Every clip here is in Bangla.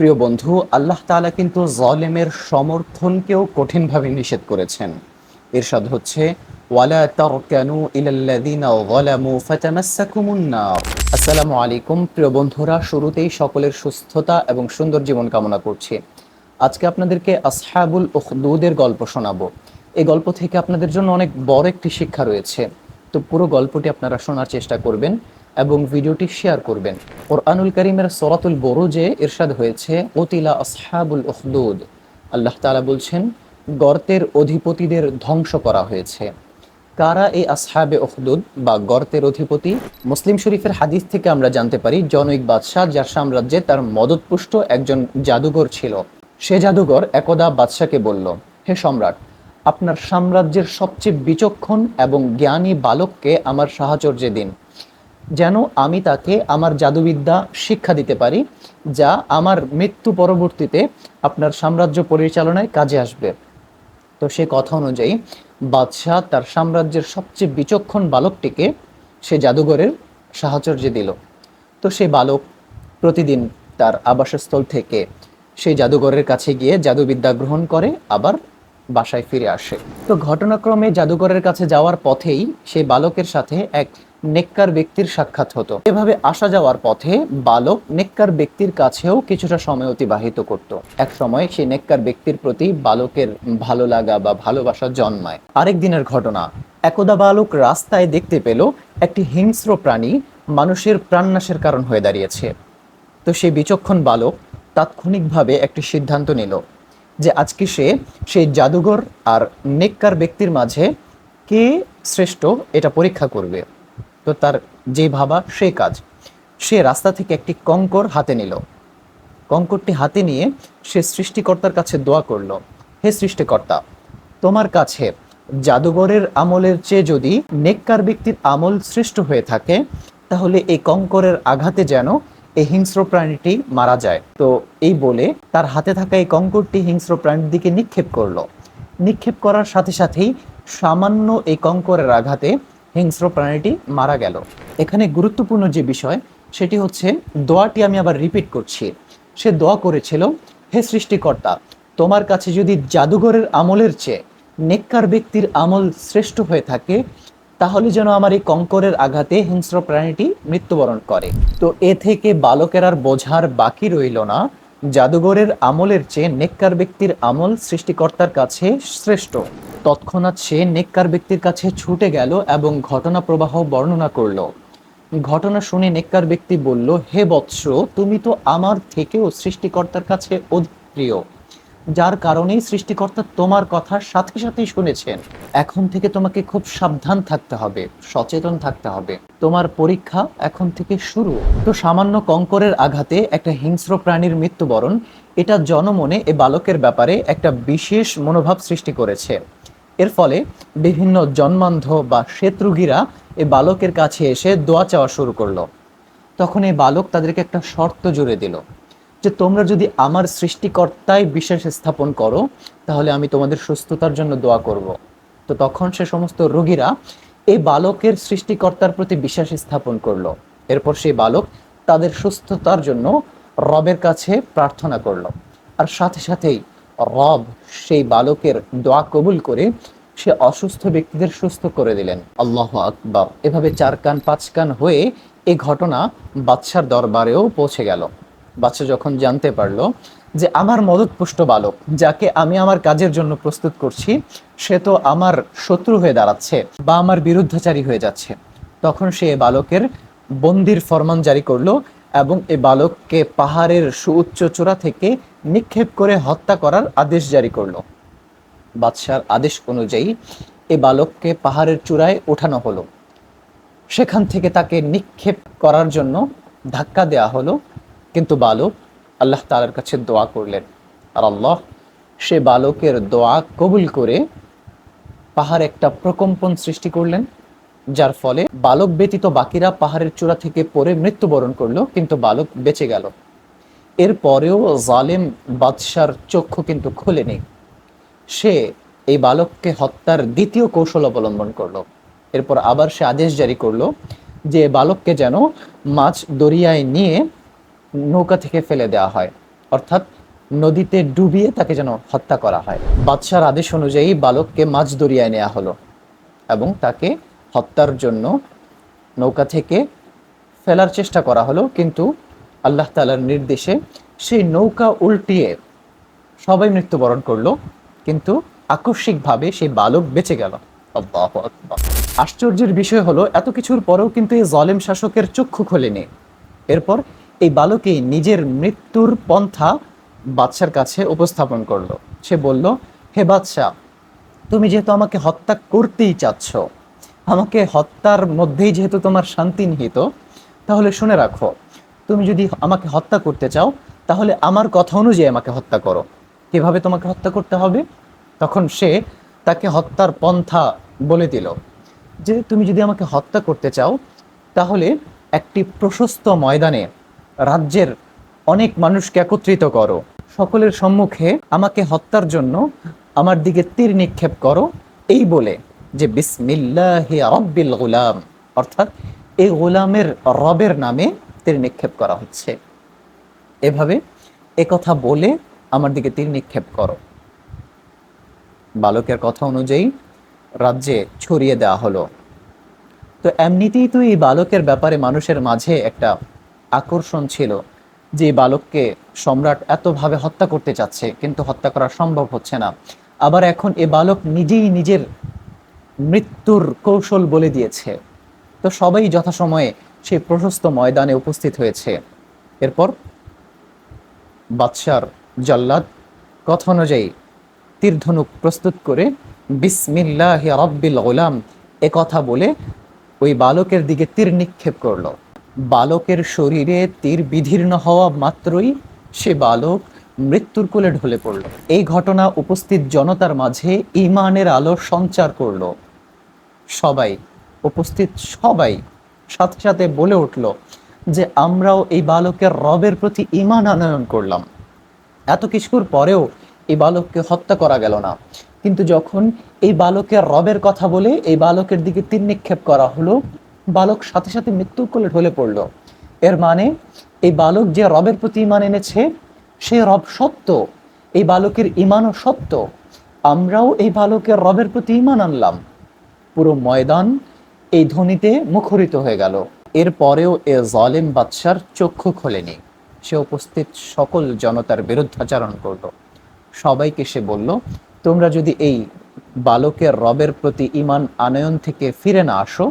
প্রিয় বন্ধু, আল্লাহ তালা কিন্তু জলেমের সমর্থনকেও কঠিনভাবে নিষেধ করেছেন। এরশাদ হচ্ছে, ওয়ালা তারকানু ইলাল্লাযিনা যালামু ফাতামাসসাকুমুন নার। আসসালামু আলাইকুম, প্রিয় বন্ধুরা, শুরুতেই সকলের সুস্থতা এবং সুন্দর জীবন কামনা করছি। আজকে আপনাদেরকে আসহাবুল উখদুদের গল্প শোনাবো। এই গল্প থেকে আপনাদের জন্য অনেক বড় একটি শিক্ষা রয়েছে। তো পুরো গল্পটি আপনারা শোনার চেষ্টা করবেন। এবং ভিডিওটি শেয়ার করবেন। কোরআনুল করিমের সরাতুল বরুজে ইরশাদ হয়েছে, ওতিলা আসহাবুল উখদুদ। আল্লাহ তালা বলছেন, গর্তের অধিপতিদের ধ্বংস করা হয়েছে। কারা এই আসহাবে উখদুদ বা গর্তের অধিপতি? মুসলিম শরীফের হাদিস থেকে আমরা জানতে পারি, জনৈক বাদশাহ যার সাম্রাজ্যে তার মদতপুষ্ট একজন জাদুঘর ছিল, সে জাদুঘর একদা বাদশাকে বলল, হে সম্রাট, আপনার সাম্রাজ্যের সবচেয়ে বিচক্ষণ এবং জ্ঞানী বালককে আমার সাহচর্যে দিন যেন আমি তাকে আমার জাদুবিদ্যা শিক্ষা দিতে পারি, যা আমার মৃত্যু পরবর্তীতে আপনার সাম্রাজ্য পরিচালনায় কাজে আসবে। তো সে কথা অনুযায়ী বাদশাহ তার সাম্রাজ্যের সবচেয়ে বিচক্ষণ বালকটিকে সে জাদুঘরের সাহচর্যে দিল। তো সে বালক প্রতিদিন তার আবাসস্থল থেকে সেই জাদুঘরের কাছে গিয়ে জাদুবিদ্যা গ্রহণ করে, আবার বাসায় ফিরে আসে। তো ঘটনাক্রমে জাদুঘরের কাছে যাওয়ার পথেই সেই বালকের সাথে এক নেককার ব্যক্তির সাক্ষাৎ হতো। এভাবে আসা যাওয়ার পথে বালক নেককার ব্যক্তির কাছেও কিছুটা সময় অতিবাহিত করত। এক সময় সেই নেককার ব্যক্তির প্রতি বালকের ভালো লাগা বা ভালোবাসা জন্মায়। আরেক দিনের ঘটনা, একদা বালক রাস্তায় দেখতে পেল একটি হিংস্র প্রাণী মানুষের প্রাণনাশের কারণ হয়ে দাঁড়িয়েছে। তো সেই বিচক্ষণ বালক তাৎক্ষণিকভাবে একটি সিদ্ধান্ত নিল যে আজকে সে সেই জাদুঘর আর নেককার ব্যক্তির মাঝে কে শ্রেষ্ঠ এটা পরীক্ষা করবে। তো তার যে ভাবা, সে কাজ। সে রাস্তা থেকে একটি কঙ্কর হাতে নিল। কঙ্করটি হাতে নিয়ে সে সৃষ্টিকর্তার কাছে দোয়া করল, হে সৃষ্টিকর্তা, তোমার কাছে জাদুঘরের আমলের চেয়ে যদি নেককার ব্যক্তির আমল শ্রেষ্ঠ হয়ে থাকে, তাহলে এই কঙ্করের আঘাতে যেন এই হিংস্র প্রাণীটি মারা যায়। তো এই বলে তার হাতে থাকা এই কঙ্করটি হিংস্র প্রাণীর দিকে নিক্ষেপ করল। নিক্ষেপ করার সাথে সাথেই সামান্য এই কঙ্করের আঘাতে হিংস্র প্রাণীটি মারা গেল। এখানে গুরুত্বপূর্ণ যে বিষয়, সেটি হচ্ছে দোয়াটি আমি আবার রিপিট করছি। সে দোয়া করেছিল, হে সৃষ্টিকর্তা, তোমার কাছে যদি জাদুঘরের আমলের চেয়ে নেককার ব্যক্তির আমল শ্রেষ্ঠ হয়ে থাকে তাহলে যেন আমার এই কঙ্করের আঘাতে হিংস্র প্রাণীটি মৃত্যুবরণ করে। তো এ থেকে বালকের আর বোঝার বাকি রইল না। জাদুঘরের আমলের চেয়ে নেককার ব্যক্তির আমল সৃষ্টিকর্তার কাছে শ্রেষ্ঠ। তৎক্ষণাৎ সে নেককার ব্যক্তির কাছে ছুটে গেল এবং ঘটনা প্রবাহ বর্ণনা করল। ঘটনা শুনে নেককার ব্যক্তি বলল, হে বৎস, তুমি তো আমার থেকেও সৃষ্টিকর্তার কাছে অধিক প্রিয়। যার কারণেই সৃষ্টিকর্তা তোমার কথা সাথে সাথেই শুনেছেন। এখন থেকে তোমাকে খুব সাবধান থাকতে হবে, সচেতন থাকতে হবে। তোমার পরীক্ষা এখন থেকে শুরু। তো সামান্য কঙ্করের আঘাতে একটা হিংস্র প্রাণীর মৃত্যুবরণ, এটা জনমনে এ বালকের ব্যাপারে একটা বিশেষ মনোভাব সৃষ্টি করেছে। এর ফলে বিভিন্ন জন্মান্ধ বা শত্রুগীরা এ বালকের কাছে এসে দোয়া চাওয়া শুরু করল। তখন এই বালক তাদেরকে একটা শর্ত জুড়ে দিল। যে তোমরা যদি আমার সৃষ্টিকর্তায় বিশ্বাস স্থাপন করো, তাহলে আমি তোমাদের সুস্থতার জন্য দোয়া করব। তো তখন সে সমস্ত রোগীরা এই বালকের সৃষ্টিকর্তার প্রতি বিশ্বাস স্থাপন করল। এরপর সেই বালক তাদের সুস্থতার জন্য রবের কাছে প্রার্থনা করল। আর সাথে সাথেই রব সেই বালকের দোয়া কবুল করে সে অসুস্থ ব্যক্তিদের সুস্থ করে দিলেন। আল্লাহ আকবর। এভাবে চার কান, পাঁচ কান হয়ে এই ঘটনা বাদশার দরবারেও পৌঁছে গেল। বাচ্চা যখন জানতে পারল যে আমার মদতপুষ্ট বালক, যাকে আমি আমার কাজের জন্য প্রস্তুত করছি, সে তো আমার শত্রু হয়ে দাঁড়াচ্ছে বা আমার বিরুদ্ধাচারী হয়ে যাচ্ছে। তখন সে বালকের বন্দির ফরমান জারি করল এবং এ বালককে পাহাড়ের সুউচ্চ চূড়া থেকে নিক্ষেপ করে হত্যা করার আদেশ জারি করল। বাদশার আদেশ অনুযায়ী এ বালককে পাহাড়ের চূড়ায় ওঠানো হলো। সেখান থেকে তাকে নিক্ষেপ করার জন্য ধাক্কা দেওয়া হলো কিন্তু বালক আল্লাহ তালার কাছে দোয়া করলেন। আর আল্লাহ সে বালকের দোয়া কবুল করে পাহাড় একটা প্রকম্পন সৃষ্টি করলেন, যার ফলে বালক ব্যতীত বাকিরা পাহাড়ের চূড়া থেকে পড়ে মৃত্যুবরণ করল, কিন্তু বালক বেঁচে গেল। এরপরেও জালেম বাদশার চক্ষু কিন্তু খুলেনি। সে এই বালককে হত্যার দ্বিতীয় কৌশল অবলম্বন করল। এরপর আবার সে আদেশ জারি করল যে বালককে যেন মাছ দরিয়ায় নিয়ে নৌকা থেকে ফেলে দেওয়া হয়। অর্থাৎ নদীতে ডুবিয়ে তাকে যেন হত্যা করা হয়। বাদশার আদেশ অনুযায়ী বালককে মাছ দরিয়ায় নেওয়া হলো এবং তাকে হত্যার জন্য নৌকা থেকে ফেলার চেষ্টা করা হলো। কিন্তু আল্লাহ তালার নির্দেশে সেই নৌকা উল্টিয়ে সবাই মৃত্যুবরণ করল। কিন্তু আকস্মিকভাবে সেই বালক বেঁচে গেল। আশ্চর্যের বিষয় হলো, এত কিছুর পরেও কিন্তু এই জলেম শাসকের চক্ষু খোলেনি। এরপর এই বালকই নিজের মৃত্যুর পন্থা বাদশার কাছে উপস্থাপন করল। সে বলল, হে বাদশাহ তুমি যেহেতু আমাকে হত্যা করতেই চাচ্ছ, আমাকে হত্যার মধ্যেই যেহেতু তোমার শান্তি নিহিত, তাহলে শুনে রাখো, তুমি যদি আমাকে হত্যা করতে চাও, তাহলে আমার কথা অনুযায়ী আমাকে হত্যা করো। কীভাবে তোমাকে হত্যা করতে হবে? তখন সে তাকে হত্যার পন্থা বলে দিল, যে তুমি যদি আমাকে হত্যা করতে চাও, তাহলে একটি প্রশস্ত ময়দানে রাজ্যের অনেক মানুষকে একত্রিত করো। সকলের সম্মুখে আমাকে হত্যার জন্য আমার দিকে তীর নিক্ষেপ করো। এই বলে যে বিসমিল্লাহি রব্বিল গোলাম, অর্থাৎ এই গোলামের রবের নামে তীর নিক্ষেপ করা হচ্ছে। এভাবে কথা বলে আমার দিকে তীর নিক্ষেপ করো। বালকের কথা অনুযায়ী রাজ্যে ছড়িয়ে দেওয়া হলো। তো এমনিতেই তো এই বালকের ব্যাপারে মানুষের মাঝে একটা আকর্ষণ ছিল যে বালককে সম্রাট এতভাবে হত্যা করতে চাচ্ছে, কিন্তু হত্যা করা সম্ভব হচ্ছে না। আবার এখন এ বালক নিজেই নিজের মৃত্যুর কৌশল বলে দিয়েছে। তো সবাই যথাসময়ে সেই প্রশস্ত ময়দানে উপস্থিত হয়েছে। এরপর বাদশার জল্লাদ কথা অনুযায়ী তীরধনুক প্রস্তুত করে বিসমিল্লাহ রব্বিল গোলাম কথা বলে ওই বালকের দিকে তীর নিক্ষেপ করল। বালকের শরীরে তীর বিধীর্ণ হওয়া মাত্রই সে বালক মৃত্যুর কোলে ঢলে পড়ল। এই ঘটনা উপস্থিত জনতার মাঝে ইমানের আলো সঞ্চার করল। সবাই, উপস্থিত সবাই সাথে সাথে বলে উঠল যে, আমরাও এই বালকের রবের প্রতি ইমান আনয়ন করলাম। এত কিছুর পরেও এই বালককে হত্যা করা গেল না। কিন্তু যখন এই বালকের রবের কথা বলে, এই বালকের দিকে তীর নিক্ষেপ করা হলো বালক সাথে সাথে মৃত্যুর কোলে ঢলে পড়ল। এর মানে এই বালক যে রবের প্রতি ইমান এনেছে, সে রব সত্য, এই বালকের ইমানও সত্য। আমরাও এই বালকের রবের প্রতি ইমান আনলাম। পুরো ময়দান এই ধ্বনিতে মুখরিত হয়ে গেল। এরপরেও এ জলেম বাদশার চক্ষু খোলেনি। সে উপস্থিত সকল জনতার বিরুদ্ধাচারণ করল। সবাইকে সে বলল, তোমরা যদি এই বালকের রবের প্রতি ইমান আনয়ন থেকে ফিরে না আসো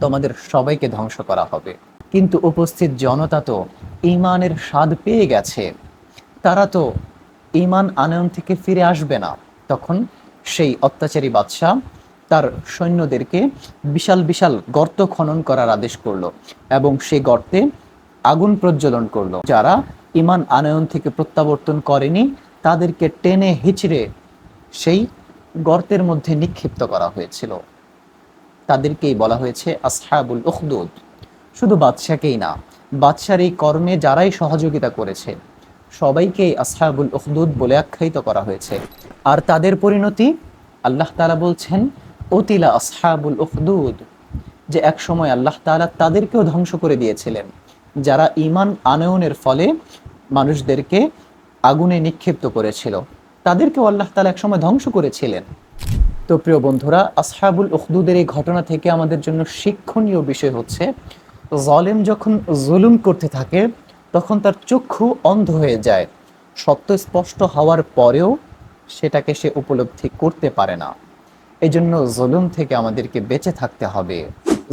তোমাদের সবাইকে ধ্বংস করা হবে। কিন্তু উপস্থিত জনতা তো ইমানের স্বাদ পেয়ে গেছে। তারা তো ইমান আনয়ন থেকে ফিরে আসবে না। তখন সেই অত্যাচারী বাদশাহ তার সৈন্যদেরকে বিশাল বিশাল গর্ত খনন করার আদেশ করল এবং সেই গর্তে আগুন প্রজ্বলন করল। যারা ইমান আনয়ন থেকে প্রত্যাবর্তন করেনি, তাদেরকে টেনে হিচড়ে সেই গর্তের মধ্যে নিক্ষিপ্ত করা হয়েছিল। তাদেরকেই বলা হয়েছে আসহাবুল উখদুদ। শুধু বাদশাকেই না, বাদশার এই কর্মে যারাই সহযোগিতা করেছে, সবাইকেই আসহাবুল উখদুদ বলে আখ্যায়িত করা হয়েছে। আর তাদের পরিণতি? আল্লাহ তাআলা বলছেন অতিলা আসহাবুল উখদুদ যে এক সময় আল্লাহ তাআলা তাদেরকেও ধ্বংস করে দিয়েছিলেন, যারা ইমান আনয়নের ফলে মানুষদেরকে আগুনে নিক্ষিপ্ত করেছিল। তাদেরকেও আল্লাহ তাআলা একসময় ধ্বংস করেছিলেন। তো প্রিয় বন্ধুরা, আসহাবুল উখদুদের এই ঘটনা থেকে আমাদের জন্য শিক্ষণীয় বিষয় হচ্ছে, জলেম যখন জুলুম করতে থাকে, তখন তার চক্ষু অন্ধ হয়ে যায়। সত্য স্পষ্ট হওয়ার পরেও সেটাকে সে উপলব্ধি করতে পারে না। এই জন্য জুলুম থেকে আমাদেরকে বেঁচে থাকতে হবে।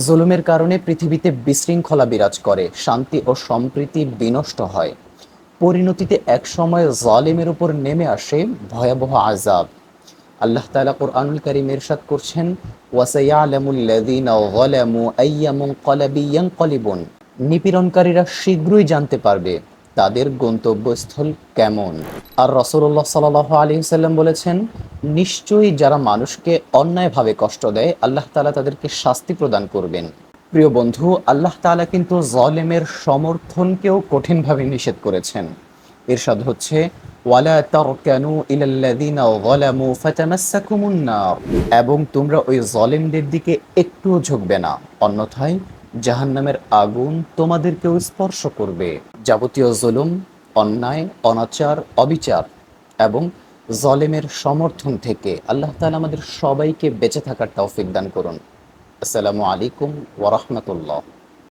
জুলুমের কারণে পৃথিবীতে বিশৃঙ্খলা বিরাজ করে, শান্তি ও সম্প্রীতি বিনষ্ট হয়। পরিণতিতে একসময় জলেমের উপর নেমে আসে ভয়াবহ আজাব আল্লাহ তাআলা কোরআনুল কারীম ইরশাদ করছেন নিপীড়নকারীরা শীঘ্রই জানতে পারবে তাদের গন্তব্যস্থল কেমন। আর রসুল্লাহ সাল্লাল্লাহু আলাইহি সাল্লাম বলেছেন, নিশ্চয়ই যারা মানুষকে অন্যায়ভাবে কষ্ট দেয়, আল্লাহ তালা তাদেরকে শাস্তি প্রদান করবেন। প্রিয় বন্ধু, আল্লাহ তালা কিন্তু জলেমের সমর্থনকেও কঠিনভাবে নিষেধ করেছেন। এরশাদ হচ্ছে ওয়ালা তারকানু ইলাল্লাযিনা যালামু ফাতামাসসাকুমুন নার এবং তোমরা ওই জালিমদের দিকে একটুও ঝুঁকবে না, অন্যথায় জাহান্নামের আগুন তোমাদেরকেও স্পর্শ করবে। যাবতীয় জুলুম, অন্যায়, অনাচার, অবিচার এবং জলেমের সমর্থন থেকে আল্লাহ তালা আমাদের সবাইকে বেঁচে থাকার তৌফিক দান করুন। আসসালামু আলাইকুম ওয়া রাহমাতুল্লাহ।